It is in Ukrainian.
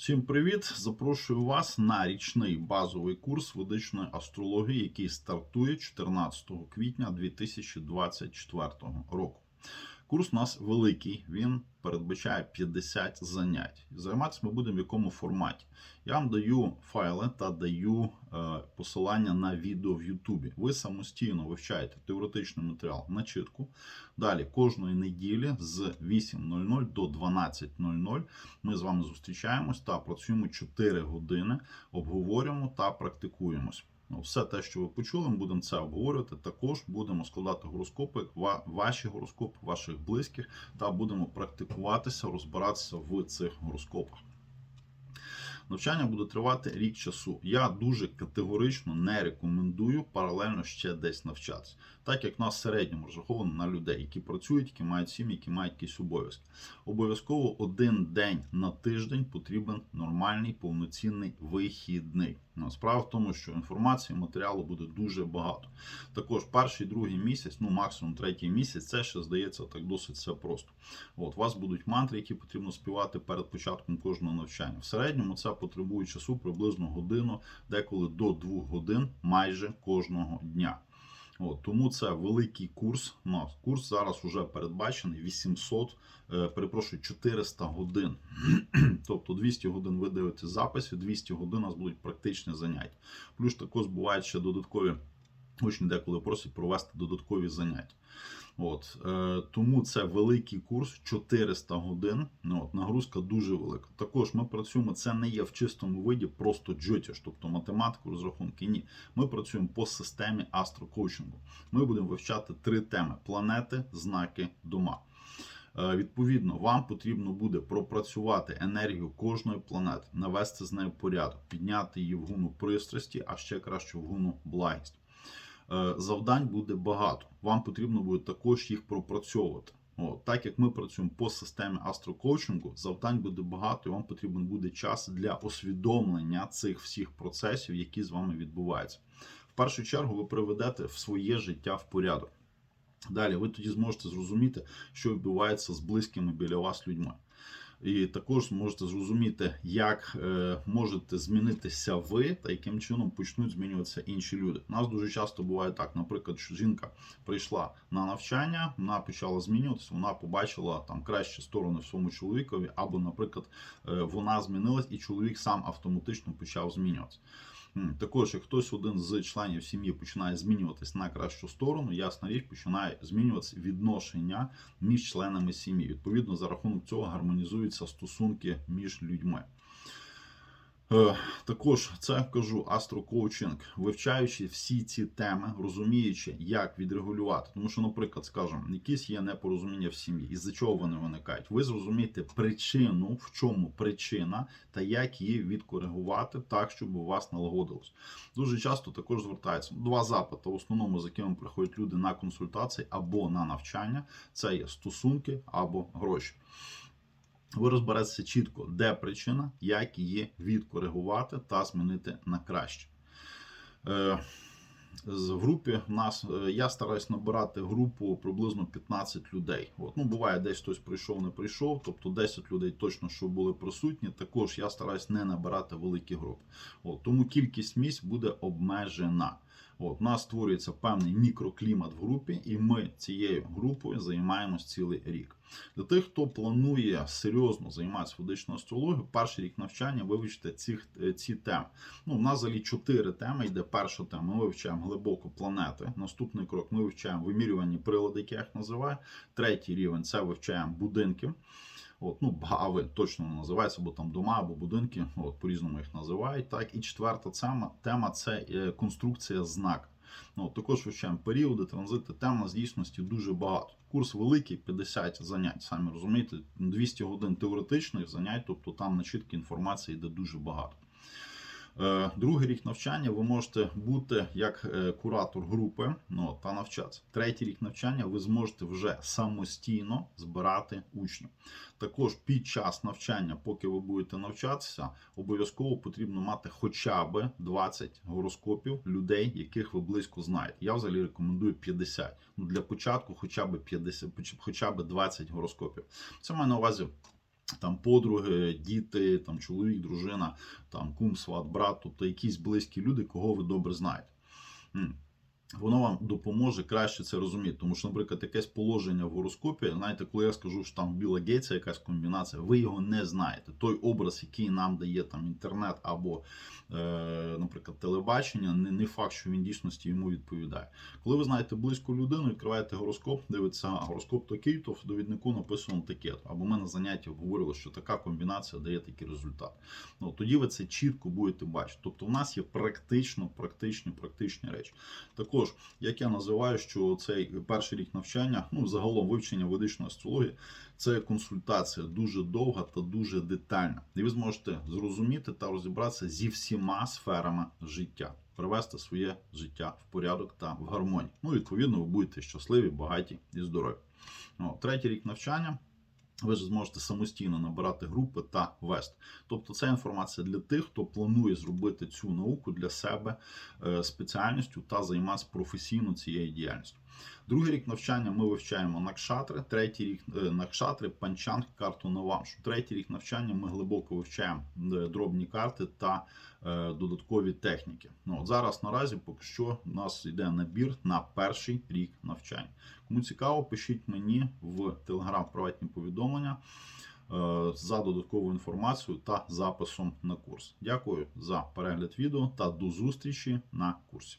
Всім привіт! Запрошую вас на річний базовий курс ведичної астрології, який стартує 14 квітня 2024 року. Курс у нас великий, він передбачає 50 занять. Займатися ми будемо в якому форматі. Я вам даю файли та даю е, посилання на відео в Ютубі. Ви самостійно вивчаєте теоретичний матеріал на читку. Далі кожної неділі з 8.00 до 12.00 ми з вами зустрічаємось та працюємо 4 години, обговорюємо та практикуємось. Ну, Все те, що ви почули, ми будемо це обговорювати. Також будемо складати гороскопи, ва- ваші гороскопи, ваших близьких, та будемо практикуватися, розбиратися в цих гороскопах. Навчання буде тривати рік часу. Я дуже категорично не рекомендую паралельно ще десь навчатися, так як нас в середньому розраховано на людей, які працюють, які мають сім'ї, які мають якісь обов'язки. Обов'язково один день на тиждень потрібен нормальний повноцінний вихідний. Ну, Справа в тому, що інформації, матеріалу буде дуже багато. Також перший, другий місяць, ну максимум третій місяць, це ще здається так досить все просто. От у вас будуть мантри, які потрібно співати перед початком кожного навчання. В середньому це потребує часу приблизно годину, деколи до двох годин майже кожного дня. От, тому це великий курс. Ну, курс зараз вже передбачений 800, е, перепрошую, 400 годин. тобто 200 годин ви дивитесь записи, 200 годин у нас будуть практичні заняття. Плюс також бувають ще додаткові. Учні деколи просять провести додаткові заняття. От, е, тому це великий курс, 400 годин. Ну, от, нагрузка дуже велика. Також ми працюємо, це не є в чистому виді просто джотіш, тобто математику, розрахунки. Ні. Ми працюємо по системі астрокоучингу. Ми будемо вивчати три теми: планети, знаки, дома. Е, Відповідно, вам потрібно буде пропрацювати енергію кожної планети, навести з нею порядок, підняти її в гуну пристрасті, а ще краще в гуну благість. Е, Завдань буде багато. Вам потрібно буде також їх пропрацьовувати. От, так як ми працюємо по системі астрокоучингу, завдань буде багато, і вам потрібен буде час для усвідомлення цих всіх процесів, які з вами відбуваються. В першу чергу ви приведете в своє життя в порядок. Далі ви тоді зможете зрозуміти, що відбувається з близькими біля вас людьми. І також зможете зрозуміти, як е, можете змінитися ви та яким чином почнуть змінюватися інші люди. У нас дуже часто буває так, наприклад, що жінка прийшла на навчання, вона почала змінюватися, вона побачила там кращі сторони в своєму чоловікові, або, наприклад, е, вона змінилась, і чоловік сам автоматично почав змінюватися. Також, як хтось один з членів сім'ї починає змінюватись на кращу сторону, ясна річ, починає змінюватися відношення між членами сім'ї. Відповідно, за рахунок цього гармонізуються стосунки між людьми. Е, Також це кажу астрокоучинг, вивчаючи всі ці теми, розуміючи, як відрегулювати. Тому що, наприклад, скажімо, якісь є непорозуміння в сім'ї, із-за чого вони виникають. Ви зрозумієте причину, в чому причина, та як її відкоригувати так, щоб у вас налагодилось. Дуже часто також звертаються два запити, в основному з якими приходять люди на консультації або на навчання. Це є стосунки або гроші. Ви розберетеся чітко, де причина, як її відкоригувати та змінити на краще. Е, з- групі нас е, я стараюсь набирати групу приблизно 15 людей. От, ну, буває, десь хтось прийшов, не прийшов, тобто 10 людей точно, що були присутні. Також я стараюсь не набирати великі групи. От, тому кількість місць буде обмежена. От, у нас створюється певний мікроклімат в групі, і ми цією групою займаємось цілий рік. Для тих, хто планує серйозно займатися ведичною астрологією, перший рік навчання вивчити ці, ці теми. Ну, у нас взагалі чотири теми. Йде перша тема. Ми вивчаємо глибоко планети. Наступний крок ми вивчаємо вимірювані прилади, як я їх називаю. Третій рівень це вивчаємо будинки. От, ну, гави точно не називається, бо там дома або будинки, от, по-різному їх називають. Так, і четверта тема, тема це е, конструкція знак. Ну, також вивчаємо періоди, транзити, тем нас дійсності дуже багато. Курс великий, 50 занять. Самі розумієте, 200 годин теоретичних занять, тобто там на чіткі інформації йде дуже багато. Е, Другий рік навчання ви можете бути як е, куратор групи ну, та навчатися. Третій рік навчання ви зможете вже самостійно збирати учнів. Також під час навчання, поки ви будете навчатися, обов'язково потрібно мати хоча б 20 гороскопів людей, яких ви близько знаєте. Я взагалі рекомендую 50. Ну, для початку хоча б 50, хоча б 20 гороскопів. Це має на увазі там подруги, діти, там чоловік, дружина, там кум, сват, брат, тобто якісь близькі люди, кого ви добре знаєте. Воно вам допоможе краще це розуміти. Тому що, наприклад, якесь положення в гороскопі, знаєте, коли я скажу, що там Біла Гейтса якась комбінація, ви його не знаєте. Той образ, який нам дає там інтернет або, е, наприклад, телебачення, не, не факт, що він дійсності йому відповідає. Коли ви знаєте близьку людину, відкриваєте гороскоп, дивиться, а, гороскоп такий, то в довіднику написано таке. Або ми на занятті говорили, що така комбінація дає такий результат. Ну, тоді ви це чітко будете бачити. Тобто, в нас є практично, практичні, практичні речі. Також, як я називаю, що цей перший рік навчання, ну загалом вивчення ведичної астрології, це консультація дуже довга та дуже детальна. І ви зможете зрозуміти та розібратися зі всіма сферами життя, привести своє життя в порядок та в гармонію. Ну, відповідно, ви будете щасливі, багаті і здорові. О, третій рік навчання. Ви ж зможете самостійно набирати групи та вести. Тобто, це інформація для тих, хто планує зробити цю науку для себе е, спеціальністю та займатися професійно цією діяльністю. Другий рік навчання ми вивчаємо накшатри, третій рік е, накшатри, панчанг, карту Навамшу. Третій рік навчання ми глибоко вивчаємо е, дробні карти та е, додаткові техніки. Ну, от зараз наразі поки що у нас йде набір на перший рік навчання. Кому цікаво, пишіть мені в телеграм приватні повідомлення за додаткову інформацію та записом на курс. Дякую за перегляд відео та до зустрічі на курсі.